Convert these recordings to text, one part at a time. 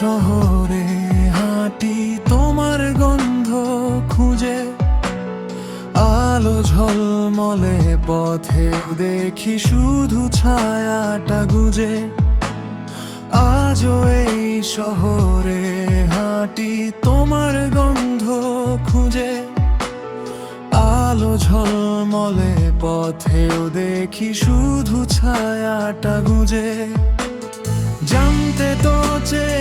শহরে হাঁটি তোমার গন্ধ খুঁজে। আলো ঝলমলে পথে দেখি শুধু ছায়াটা গুজে। আজও এই শহরে হাঁটি তোমার গন্ধ খুঁজে। আলো ঝলমলে পথেও দেখি শুধু ছায়াটা গুজে। জানতে তো চেয়েছিলাম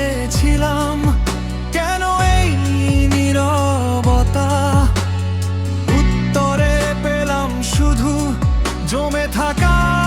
জমে থাকা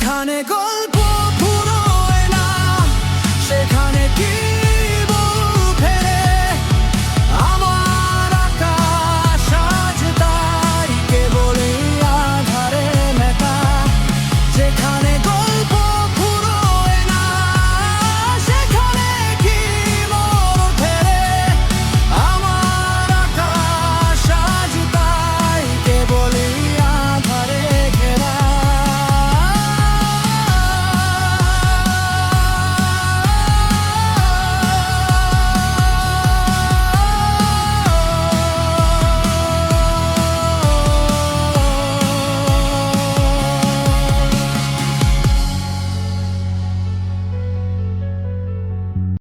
যেখানে গল্প